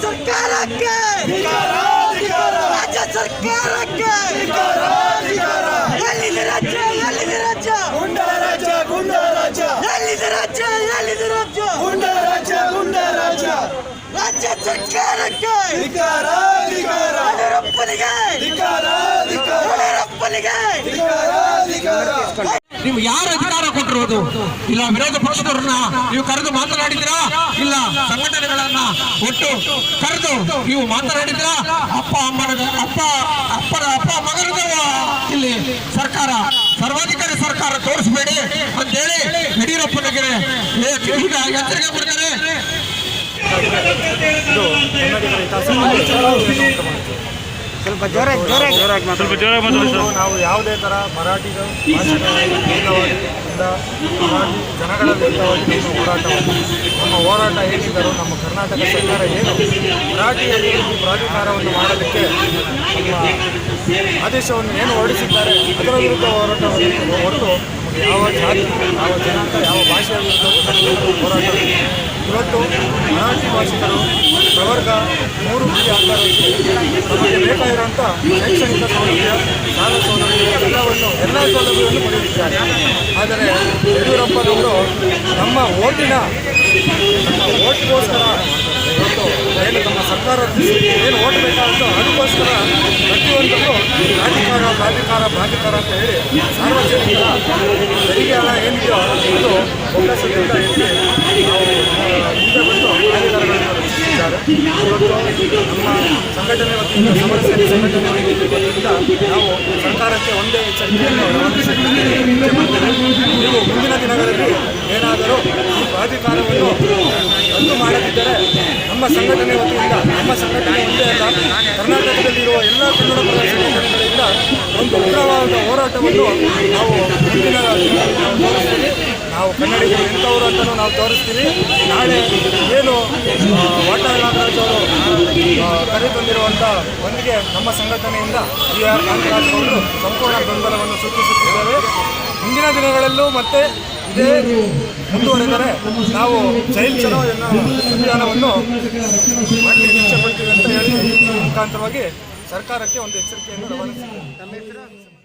ಸರ್ಕಾರಕ್ಕೆ! ರಾಜ್ಯ ಸರ್ಕಾರಕ್ಕೆ! ಎಲ್ಲಿದೆ ರಾಜ್ಯ? ಎಲ್ಲಿದೆ ರಾಜ್ಯ? ಗುಂಡರಾಜ ಗುಂಡರಾಜ ಗುಂಡ ರಾಜ್ಯ? ಎಲ್ಲಿದೆ ರಾಜ್ಯ? ಗುಂಡರಾಜ ರಾಜ್ಯ ಸರ್ಕಾರಕ್ಕೆ! ಧಿಕಾರ ಧಿಕಾರ ಯಡಿಯೂರಪ್ಪನಿಗೆ ಧಿಕಾರ ಧಿಕಾರ ಯಡಿಯೂರಪ್ಪನಿಗೆ ಧಿಕಾರ ನೀವು ಯಾರು ಅಧಿಕಾರ ಕೊಟ್ಟಿರೋದು ಇಲ್ಲ, ವಿರೋಧ ಪಕ್ಷದವ್ರನ್ನ ನೀವು ಕರೆದು ಮಾತನಾಡಿದ್ರಾ ಇಲ್ಲ, ಸಂಘಟನೆಗಳನ್ನ ಒಟ್ಟು ಕರೆದು ನೀವು ಮಾತನಾಡಿದ್ರಾ ಅಪ್ಪ, ಅಮ್ಮನ, ಅಪ್ಪ, ಅಪ್ಪನ, ಅಪ್ಪ ಮಗನದವ ಇಲ್ಲಿ ಸರ್ಕಾರ, ಸರ್ವಾಧಿಕಾರಿ ಸರ್ಕಾರ ತೋರಿಸಬೇಡಿ ಅಂತೇಳಿ ಯಡಿಯೂರಪ್ಪನಿಗೆ ಎಚ್ಚರಿಕೆ ಕೊಡ್ತಾರೆ. ಸ್ವಲ್ಪ ಜೋರಾಗಿ ಜೋರಾಗಿ. ಜೋರಾಗಿ ಸ್ವಲ್ಪ ಜೋರಾಗಿ ಮಾತಾಡಿ ಸರ್. ನಾವು ಯಾವುದೇ ಥರ ಮರಾಠಿಗಳು ಭಾಷೆಗಳ ಭಿನ್ನವಾಗಿ ಇಲ್ಲ ಮರಾಠಿ ಜನಗಳ ವಿರುದ್ಧವಾಗಿ ನಮ್ಮ ಹೋರಾಟವನ್ನು ನಮ್ಮ ಹೋರಾಟ ಏನಿದ್ದರೂ ನಮ್ಮ ಕರ್ನಾಟಕ ಸರ್ಕಾರ ಏನು ಮರಾಠಿ ಅಭಿವೃದ್ಧಿ ಪ್ರಾಧಿಕಾರವನ್ನು ಮಾಡಲಿಕ್ಕೆ ನಮ್ಮ ಆದೇಶವನ್ನು ಏನು ಹೊರಡಿಸಿದ್ದಾರೆ ಅದರ ವಿರುದ್ಧ ಹೋರಾಟವನ್ನು ಹೊರತು ನಮಗೆ ಯಾವ ಜಾತಿ ಯಾವ ಜನಾಂಗ ಯಾವ ಭಾಷೆಯ ವಿರುದ್ಧವೂ ನಮ್ಮ ಹೋರಾಟ ಇವತ್ತು ಮರಾಠಿ ಭಾಷಿಕರು ಪ್ರವರ್ಗ ಮೂರು ಬಿ ಆಕಾರಕ್ಕೆ ನಮಗೆ ಬೇಕಾಗಿರುವಂಥ ಶೈಕ್ಷಣಿಕ ಸೌಲಭ್ಯ, ಸಾಲ ಸೌಲಭ್ಯ, ಎಲ್ಲವನ್ನು ಎಲ್ಲ ಸೌಲಭ್ಯವನ್ನು ಪಡೆಯುತ್ತಿದ್ದಾರೆ ಆದರೆ ಯಡಿಯೂರಪ್ಪನವರು ನಮ್ಮ ಓಟಿನ, ನಮ್ಮ ಓಟ್ಗೋಸ್ಕರ ಇವತ್ತು ಏನು ನಮ್ಮ ಸರ್ಕಾರ ಏನು ಓಟ್ ಬೇಕಾಗುತ್ತೋ ಅದಕ್ಕೋಸ್ಕರ ಪ್ರತಿಯೊಂದನ್ನು ಪ್ರಾಧಿಕಾರ ಪ್ರಾಧಿಕಾರ ಪ್ರಾಧಿಕಾರ ಅಂತ ಹೇಳಿ ಸಾರ್ವಜನಿಕರ ತೆರಿಗೆ ಹಣ ಏನಿದೆಯೋ ಅದು ಒಕ್ಕಸದಿಂದ ಸಂಘಟನೆ ವತಿಯಿಂದ ಸಮರ ಸೇನೆ ಸಂಘಟನೆ ವತಿಯಿಂದ ನಾವು ಸರ್ಕಾರಕ್ಕೆ ಒಂದೇ ಎಚ್ಚರಿಕೆಯನ್ನು ನೀವು ಮುಂದಿನ ದಿನಗಳಲ್ಲಿ ಏನಾದರೂ ಈ ಪ್ರಾಧಿಕಾರವನ್ನು ರದ್ದು ಮಾಡದಿದ್ದರೆ ನಮ್ಮ ಸಂಘಟನೆ ವತಿಯಿಂದ ನಮ್ಮ ಸಂಘಟನೆ ಒಂದೇ ಅಲ್ಲ ಕರ್ನಾಟಕದಲ್ಲಿರುವ ಎಲ್ಲ ಕನ್ನಡ ಪರ ಸಂಘಟನೆಗಳಿಂದ ಒಂದು ಉಗ್ರವಾದ ಹೋರಾಟವನ್ನು ನಾವು ಮುಂದಿನ ದಿನಗಳಲ್ಲಿ ನಾವು ಕನ್ನಡಿಗರು ಇಂಥವರು ಅಂತಲೂ ನಾವು ತೋರಿಸ್ತೀವಿ. ನಾಳೆ ಏನು ವಾಟರ್ ನಾಗರಾಜ್ ಅವರು ಕರೆ ತಂದಿರುವಂಥ ಒಂದಿಗೆ ನಮ್ಮ ಸಂಘಟನೆಯಿಂದ ಬಿ ಆರ್ ಕಾಂತರಾಜ್ ಅವರು ಸಂಪೂರ್ಣ ಬೆಂಬಲವನ್ನು ಸೂಚಿಸುತ್ತಿದ್ದೇವೆ ಮುಂದಿನ ದಿನಗಳಲ್ಲೂ ಮತ್ತೆ ಇದೇ ಮುಂದುವರೆದರೆ ನಾವು ಜೈಲ್ ಚಲೋ ಎನ್ನೋ ಅಭಿಯಾನವನ್ನು ಇಚ್ಛೆಪಡ್ತೀವಿ ಅಂತ ಹೇಳಿ ಮುಖಾಂತರವಾಗಿ ಸರ್ಕಾರಕ್ಕೆ ಒಂದು ಎಚ್ಚರಿಕೆಯನ್ನು ರವಾನಿಸಿದ್ದೇವೆ